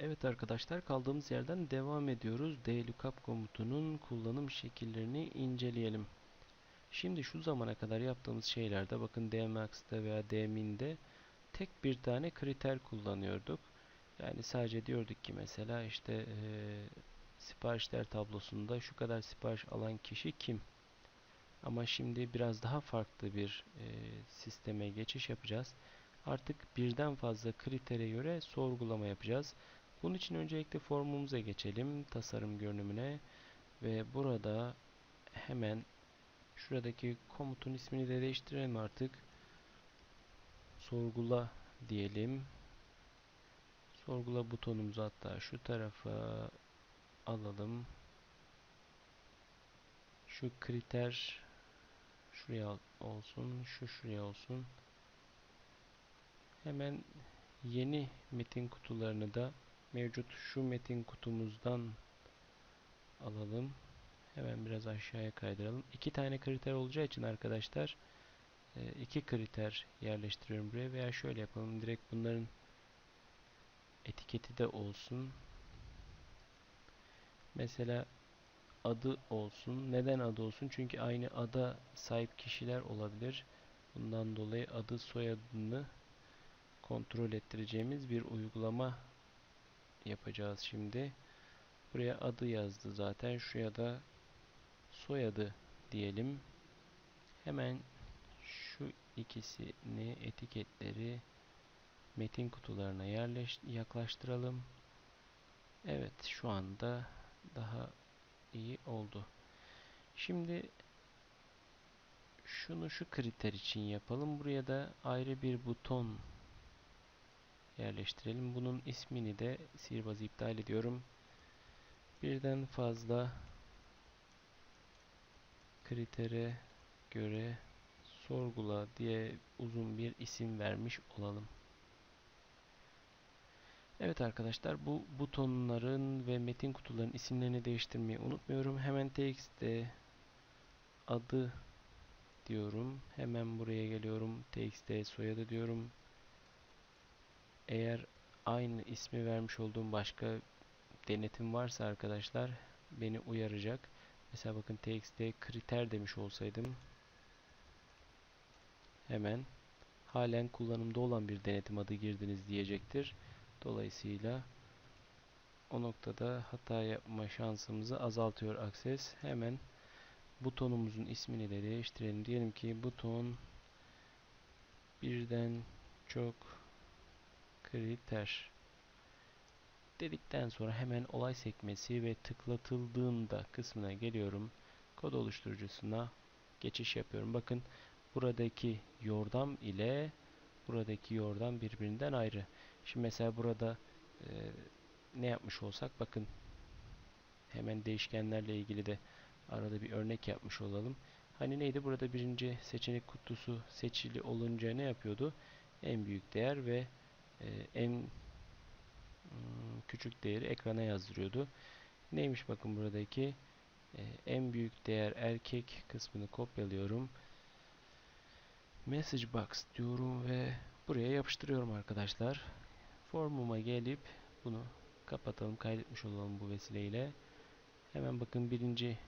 Evet arkadaşlar kaldığımız yerden devam ediyoruz. DLOOKUP komutunun kullanım şekillerini inceleyelim. Şimdi şu zamana kadar yaptığımız şeylerde bakın DMAX'ta veya DMIN'de tek bir tane kriter kullanıyorduk. Yani sadece diyorduk ki mesela işte e, siparişler tablosunda şu kadar sipariş alan kişi kim? Ama şimdi biraz daha farklı bir e, sisteme geçiş yapacağız. Artık birden fazla kritere göre sorgulama yapacağız. Bunun için öncelikle formumuza geçelim. Tasarım görünümüne. Ve burada hemen şuradaki komutun ismini de değiştirelim artık. Sorgula diyelim. Sorgula butonumuzu hatta şu tarafa alalım. Şu kriter şuraya olsun, şu şuraya olsun. Hemen yeni metin kutularını da mevcut şu metin kutumuzdan alalım. Hemen biraz aşağıya kaydıralım. İki tane kriter olacağı için arkadaşlar e, iki kriter yerleştiriyorum buraya veya şöyle yapalım. Direkt bunların etiketi de olsun. Mesela adı olsun. Neden adı olsun? Çünkü aynı ada sahip kişiler olabilir. Bundan dolayı adı soyadını kontrol ettireceğimiz bir uygulama yapacağız şimdi. Buraya adı yazdı zaten. Şuraya da soyadı diyelim. Hemen şu ikisini etiketleri metin kutularına yerleş yaklaştıralım. Evet şu anda daha iyi oldu. Şimdi şunu şu kriter için yapalım. Buraya da ayrı bir buton yerleştirelim. Bunun ismini de sihirbazı iptal ediyorum. Birden fazla kritere göre sorgula diye uzun bir isim vermiş olalım. Evet arkadaşlar bu butonların ve metin kutuların isimlerini değiştirmeyi unutmuyorum. Hemen txt'de adı diyorum. Hemen buraya geliyorum. txt'de soyadı diyorum. Eğer aynı ismi vermiş olduğum başka denetim varsa arkadaşlar beni uyaracak. Mesela bakın txt kriter demiş olsaydım hemen halen kullanımda olan bir denetim adı girdiniz diyecektir. Dolayısıyla o noktada hata yapma şansımızı azaltıyor Access. Hemen butonumuzun ismini de değiştirelim. Diyelim ki buton birden çok kriter dedikten sonra hemen olay sekmesi ve tıklatıldığında kısmına geliyorum. Kod oluşturucusuna geçiş yapıyorum. Bakın buradaki yordam ile buradaki yordam birbirinden ayrı. Şimdi mesela burada e, ne yapmış olsak bakın hemen değişkenlerle ilgili de arada bir örnek yapmış olalım. Hani neydi? Burada birinci seçenek kutusu seçili olunca ne yapıyordu? En büyük değer ve en hmm, küçük değeri ekrana yazdırıyordu. Neymiş bakın buradaki e, en büyük değer erkek kısmını kopyalıyorum. Message box diyorum ve buraya yapıştırıyorum arkadaşlar. Formuma gelip bunu kapatalım, kaydetmiş olalım bu vesileyle. Hemen bakın birinci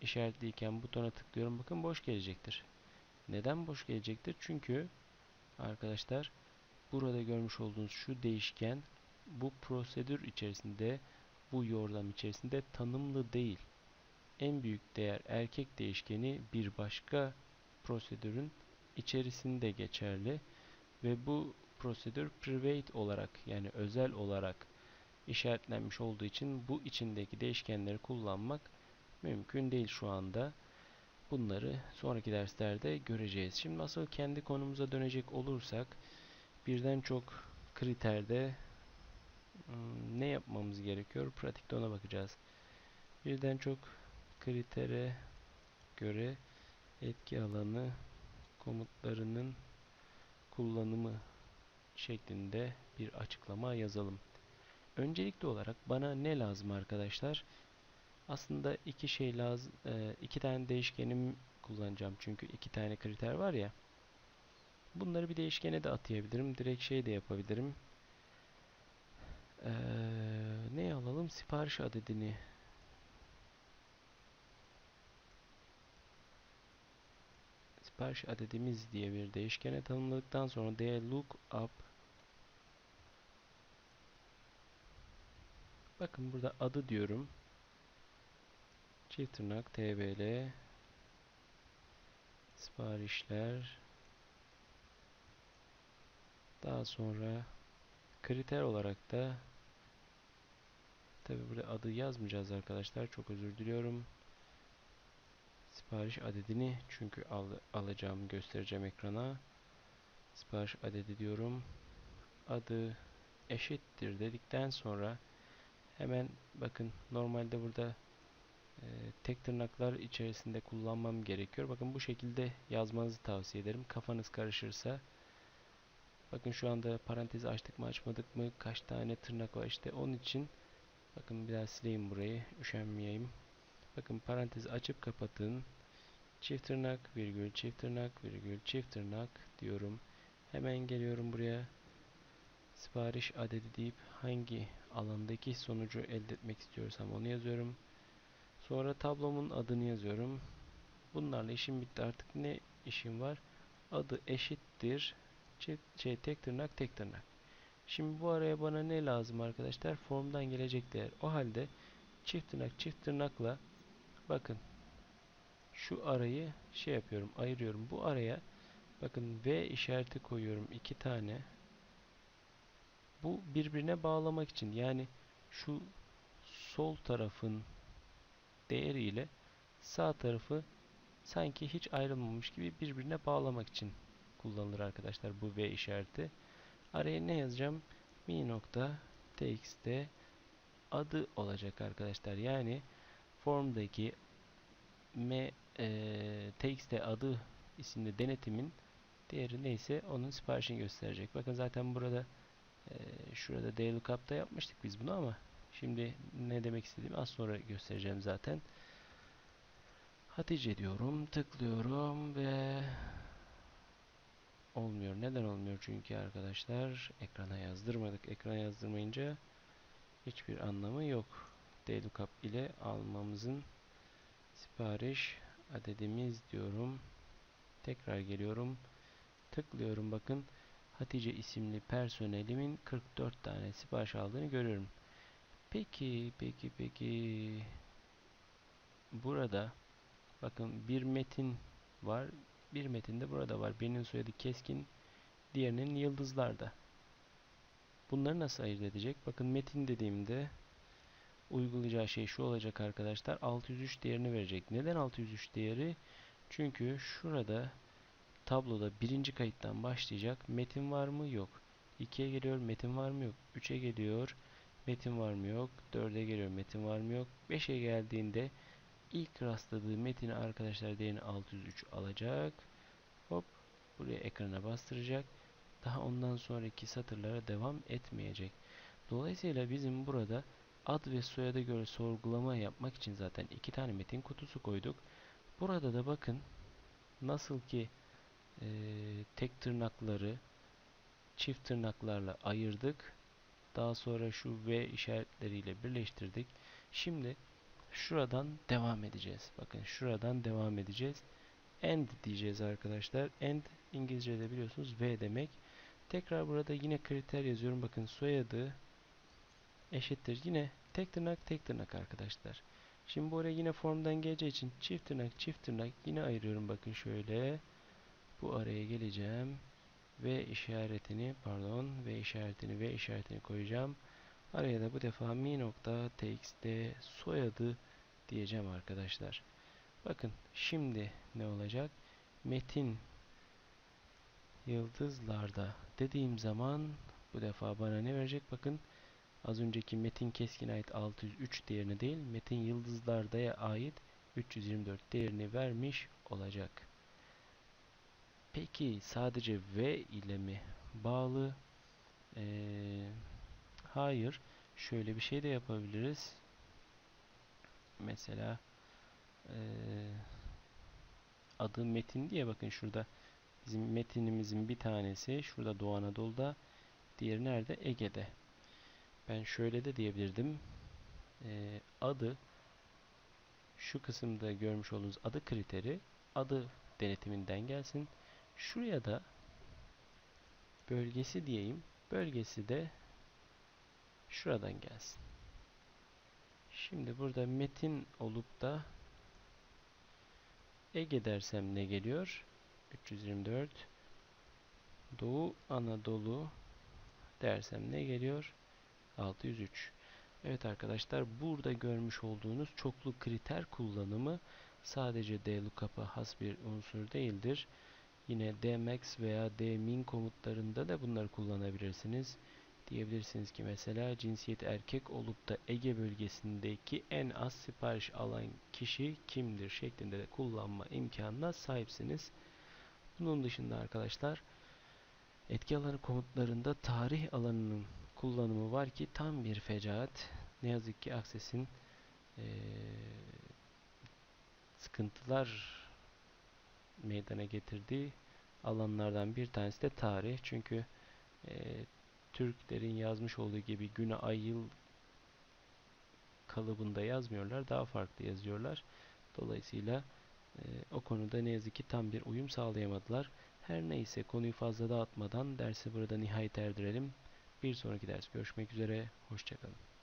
işaretliyken butona tıklıyorum. Bakın boş gelecektir. Neden boş gelecektir? Çünkü arkadaşlar burada görmüş olduğunuz şu değişken bu prosedür içerisinde bu yordam içerisinde tanımlı değil. En büyük değer erkek değişkeni bir başka prosedürün içerisinde geçerli ve bu prosedür private olarak yani özel olarak işaretlenmiş olduğu için bu içindeki değişkenleri kullanmak mümkün değil şu anda. Bunları sonraki derslerde göreceğiz. Şimdi asıl kendi konumuza dönecek olursak birden çok kriterde ne yapmamız gerekiyor? Pratikte ona bakacağız. Birden çok kritere göre etki alanı komutlarının kullanımı şeklinde bir açıklama yazalım. Öncelikli olarak bana ne lazım arkadaşlar? Aslında iki şey lazım. İki tane değişkenim kullanacağım. Çünkü iki tane kriter var ya. Bunları bir değişkene de atayabilirim. Direkt şey de yapabilirim. Ee, geliyorum. Sipariş adedini sipariş adedimiz diye bir değişkene tanımladıktan sonra d lookup bakın burada adı diyorum. Çift tırnak tbl siparişler daha sonra kriter olarak da tabi burada adı yazmayacağız arkadaşlar. Çok özür diliyorum. Sipariş adedini çünkü al, alacağım göstereceğim ekrana. Sipariş adedi diyorum. Adı eşittir dedikten sonra hemen bakın normalde burada e, tek tırnaklar içerisinde kullanmam gerekiyor. Bakın bu şekilde yazmanızı tavsiye ederim. Kafanız karışırsa bakın şu anda parantez açtık mı açmadık mı kaç tane tırnak var işte. Onun için bakın biraz sileyim burayı üşenmeyeyim. Bakın parantez açıp kapatın. Çift tırnak virgül çift tırnak virgül çift tırnak diyorum. Hemen geliyorum buraya. Sipariş adedi deyip hangi alandaki sonucu elde etmek istiyorsam onu yazıyorum. Sonra tablomun adını yazıyorum. Bunlarla işim bitti. Artık ne işim var? Adı eşittir çift, şey, tek tırnak tek tırnak. Şimdi bu araya bana ne lazım arkadaşlar? Formdan gelecek değer o halde çift tırnak çift tırnakla bakın şu arayı şey yapıyorum ayırıyorum. Bu araya bakın V işareti koyuyorum iki tane. Bu birbirine bağlamak için yani şu sol tarafın değeriyle sağ tarafı sanki hiç ayrılmamış gibi birbirine bağlamak için kullanılır arkadaşlar bu V işareti. Araya ne yazacağım? mi nokta txt adı olacak arkadaşlar. Yani formdaki m e, txt adı isimli denetimin değeri neyse onun siparişini gösterecek. Bakın zaten burada e, şurada dlookup'ta yapmıştık biz bunu ama şimdi ne demek istediğimi az sonra göstereceğim zaten. Hatice diyorum, tıklıyorum ve olmuyor. Neden olmuyor? Çünkü arkadaşlar ekrana yazdırmadık. Ekrana yazdırmayınca hiçbir anlamı yok. Dlookup ile almamızın sipariş adedimiz diyorum. Tekrar geliyorum. Tıklıyorum bakın. Hatice isimli personelimin 44 tane sipariş aldığını görüyorum. Peki, peki, peki. Burada bakın bir metin var. Bir metin de burada var. Birinin soyadı Keskin, diğerinin Yıldızlar'da. Bunları nasıl ayırt edecek? Bakın metin dediğimde uygulayacağı şey şu olacak arkadaşlar. 603 değerini verecek. Neden 603 değeri? Çünkü şurada tabloda birinci kayıttan başlayacak. Metin var mı? Yok. 2'ye geliyor. Metin var mı? Yok. 3'e geliyor. Metin var mı? Yok. 4'e geliyor. Metin var mı? Yok. 5'e geldiğinde ilk rastladığı metini arkadaşlar değerini 603 alacak. Hop. Buraya ekrana bastıracak. Daha ondan sonraki satırlara devam etmeyecek. Dolayısıyla bizim burada ad ve soyada göre sorgulama yapmak için zaten iki tane metin kutusu koyduk. Burada da bakın nasıl ki e, tek tırnakları çift tırnaklarla ayırdık. Daha sonra şu V işaretleriyle birleştirdik. Şimdi şuradan devam edeceğiz. Bakın şuradan devam edeceğiz. End diyeceğiz arkadaşlar. End İngilizce'de biliyorsunuz V demek. Tekrar burada yine kriter yazıyorum. Bakın soyadı eşittir. Yine tek tırnak tek tırnak arkadaşlar. Şimdi buraya yine formdan geleceği için çift tırnak çift tırnak yine ayırıyorum. Bakın şöyle. Bu araya geleceğim. V işaretini pardon V işaretini V işaretini koyacağım. Araya da bu defa mi nokta txt soyadı diyeceğim arkadaşlar. Bakın şimdi ne olacak? Metin yıldızlarda dediğim zaman bu defa bana ne verecek? Bakın az önceki Metin Keskin ait 603 değerini değil Metin Yıldızlarda'ya ait 324 değerini vermiş olacak. Peki sadece V ile mi bağlı? Ee, hayır. Şöyle bir şey de yapabiliriz. Mesela ee, adı Metin diye bakın şurada bizim metinimizin bir tanesi şurada Doğu Anadolu'da diğeri nerede? Ege'de. Ben şöyle de diyebilirdim. e, adı şu kısımda görmüş olduğunuz adı kriteri adı denetiminden gelsin. Şuraya da bölgesi diyeyim. Bölgesi de şuradan gelsin. Şimdi burada metin olup da Ege dersem ne geliyor? 324 Doğu Anadolu dersem ne geliyor? 603 Evet arkadaşlar burada görmüş olduğunuz çoklu kriter kullanımı sadece dlookup'a has bir unsur değildir. Yine dmax veya dmin komutlarında da bunları kullanabilirsiniz. Diyebilirsiniz ki mesela cinsiyet erkek olup da Ege bölgesindeki en az sipariş alan kişi kimdir şeklinde de kullanma imkanına sahipsiniz. Bunun dışında arkadaşlar etki alanı komutlarında tarih alanının kullanımı var ki tam bir fecaat. Ne yazık ki Access'in ee, sıkıntılar meydana getirdiği alanlardan bir tanesi de tarih. Çünkü e, Türklerin yazmış olduğu gibi güne ay yıl kalıbında yazmıyorlar. Daha farklı yazıyorlar. Dolayısıyla e, o konuda ne yazık ki tam bir uyum sağlayamadılar. Her neyse konuyu fazla dağıtmadan dersi burada nihayet erdirelim. Bir sonraki ders görüşmek üzere. Hoşçakalın.